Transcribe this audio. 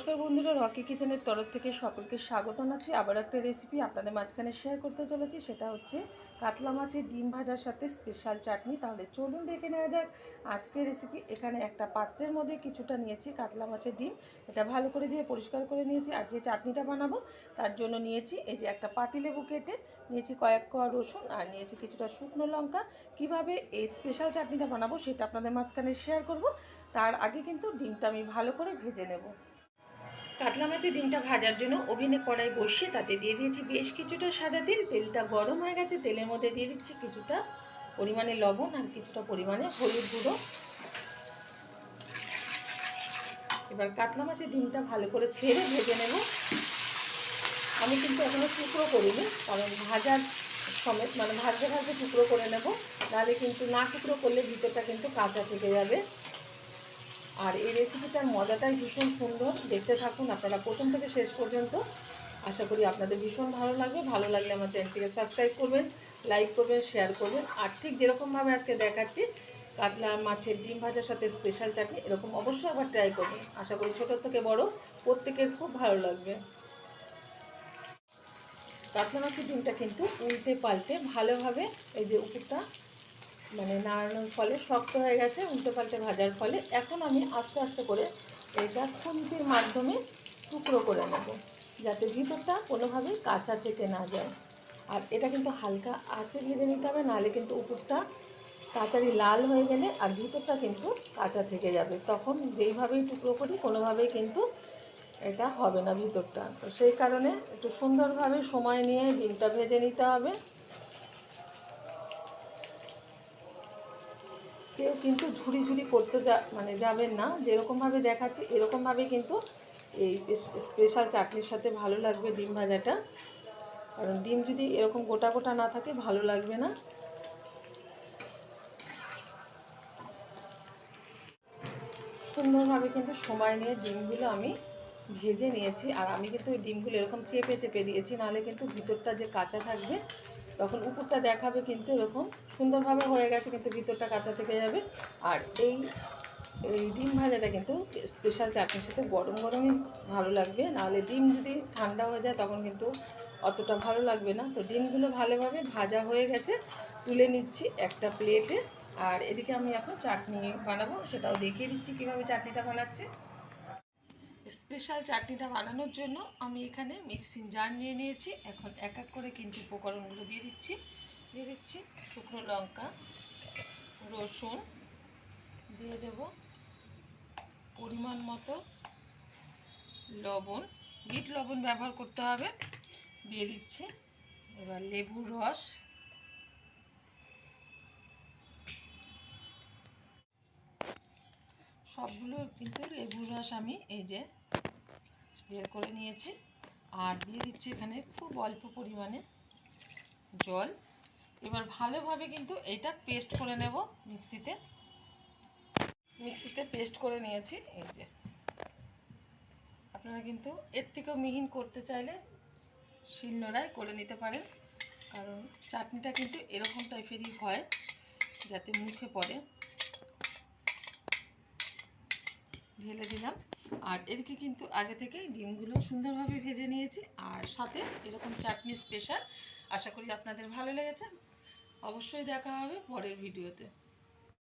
নমস্কার বন্ধুরা, রকি কিচেনের তরফ থেকে সকলকে স্বাগত জানাচ্ছি। আবার একটা রেসিপি আপনাদের মাঝখানে শেয়ার করতে চলেছি, সেটা হচ্ছে কাতলা মাছের ডিম ভাজার সাথে স্পেশাল চাটনি। তাহলে চলুন দেখে নেওয়া যাক আজকের রেসিপি এখানে একটা পাত্রের মধ্যে কিছুটা নিয়েছি কাতলা মাছের ডিম। এটা ভালো করে দিয়ে পরিষ্কার করে নিয়েছি, আর যে চাটনিটা বানাবো, তার জন্য নিয়েছি এই যে একটা পাতিলেবু কেটে নিয়েছি কয়েক কোয়া রসুন, আর নিয়েছি কিছুটা শুকনো লঙ্কা। কীভাবে এই স্পেশাল চাটনিটা বানাবো, সেটা আপনাদের মাঝখানে শেয়ার করব। তার আগে কিন্তু ডিমটা আমি ভালো করে ভেজে নেব। কাতলা মাছের ডিমটা ভাজার জন্য ওভেনে কড়াই বসিয়ে তাতে দিয়ে দিয়েছি বেশ কিছুটা সাদা তেল। তেলটা গরম হয়ে গেছে, তেলের মধ্যে দিয়ে দিচ্ছি কিছুটা পরিমাণে লবণ আর কিছুটা পরিমাণে হলুদ গুঁড়ো। এবার কাতলা মাছের ডিমটা ভালো করে ছেড়ে ভেজে নেব। আমি কিন্তু এখনও টুকরো করিনি, কারণ ভাজার সমেত মানে ভাজতে ভাজতে টুকরো করে নেব। নাহলে কিন্তু না টুকরো করলে ভিতরটা কিন্তু কাঁচা থেকে যাবে। আর এই রেসিপিটার মজাটাই ভীষণ সুন্দর। দেখতে থাকুন আপনারা প্রথম থেকে শেষ পর্যন্ত। আশা করি আপনাদের ভীষণ ভালো লাগবে। ভালো লাগলে আমার চ্যানেলটিকে সাবস্ক্রাইব করবেন লাইক করবেন শেয়ার করবেন। আর ঠিক যেরকমভাবে আজকে দেখাচ্ছি, কাতলা মাছের ডিম ভাজার সাথে স্পেশাল চাটনি, এরকম অবশ্যই আবার ট্রাই করবেন। আশা করি ছোটো থেকে বড় প্রত্যেকের খুব ভালো লাগবে। কাতলা মাছের ডিমটা কিন্তু উল্টে পাল্টে ভালোভাবে এই যে উপরটা মানে নাড়ানোর ফলে শক্ত হয়ে গেছে উল্টে পাল্টে ভাজার ফলে। এখন আমি আস্তে আস্তে করে এটা খুন্তির মাধ্যমে টুকরো করে নেব, যাতে ভিতরটা কোনোভাবেই কাঁচা থেকে না যায়। আর এটা কিন্তু হালকা আঁচে ভেজে নিতে হবে, নাহলে কিন্তু উপরটা তাড়াতাড়ি লাল হয়ে গেলে আর ভিতরটা কিন্তু কাঁচা থেকে যাবে। তখন যেইভাবেই টুকরো করি, কোনোভাবেই কিন্তু এটা হবে না ভিতরটা। তো সেই কারণে একটু সুন্দরভাবে সময় নিয়ে ডিমটা ভেজে নিতে হবে। কেউ কিন্তু ঝুড়ি ঝুড়ি করতে যা মানে যাবেন না। যেরকমভাবে দেখাচ্ছি, এরকমভাবে কিন্তু এই স্পেশাল চাটনির সাথে ভালো লাগবে ডিম ভাজাটা। কারণ ডিম যদি এরকম গোটা গোটা না থাকে, ভালো লাগবে না। সুন্দরভাবে কিন্তু সময় নিয়ে ডিমগুলো আমি ভেজে নিয়েছি। আর আমি কিন্তু ওই ডিমগুলো এরকম চেপে চেপে দিয়েছি, নাহলে কিন্তু ভিতরটা যে কাঁচা থাকবে তখন উপরটা দেখাবে কিন্তু এরকম সুন্দরভাবে হয়ে গেছে কিন্তু ভিতরটা কাঁচা থেকে যাবে। আর এই এই ডিম ভাজাটা কিন্তু স্পেশাল চাটনির সাথে গরম গরমই ভালো লাগবে। নাহলে ডিম যদি ঠান্ডা হয়ে যায় তখন কিন্তু অতটা ভালো লাগবে না। তো ডিমগুলো ভালোভাবে ভাজা হয়ে গেছে। তুলে নিচ্ছি একটা প্লেটে আর এদিকে আমি এখন চাটনি বানাবো, সেটাও দেখিয়ে দিচ্ছি কীভাবে চাটনিটা বানাচ্ছি। স্পেশাল চাটনিটা বানানোর জন্য আমি এখানে মিক্সিং জার নিয়ে নিয়েছি। এখন এক এক করে কিন্তু উপকরণগুলো দিয়ে দিচ্ছি। দিয়ে দিচ্ছি শুকনো লঙ্কা, রসুন, দিয়ে দেব পরিমাণ মতো লবণ। বিট লবণ ব্যবহার করতে হবে। দিয়ে দিচ্ছি এবার লেবুর রস। সবগুলো কিন্তু লেবুর রস আমি এই যে বের করে নিয়েছি। আর দিয়ে দিচ্ছি এখানে খুব অল্প পরিমাণে জল। এবার ভালোভাবে কিন্তু এটা পেস্ট করে নেব মিক্সিতে। মিক্সিতে পেস্ট করে নিয়েছি, এই যে। আপনারা কিন্তু এর থেকেও মিহিন করতে চাইলে শিলনোড়ায় করে নিতে পারেন, কারণ চাটনিটা কিন্তু এরকম টাইপেরই হয় যাতে মুখে পড়ে। ঢেলে দিলাম। আর এদিকে কিন্তু আগে থেকেই ডিমগুলো সুন্দরভাবে ভেজে নিয়েছি। আর সাথে এরকম চাটনি স্পেশাল আশা করি আপনাদের ভালো লেগেছে। অবশ্যই দেখা হবে পরের ভিডিওতে।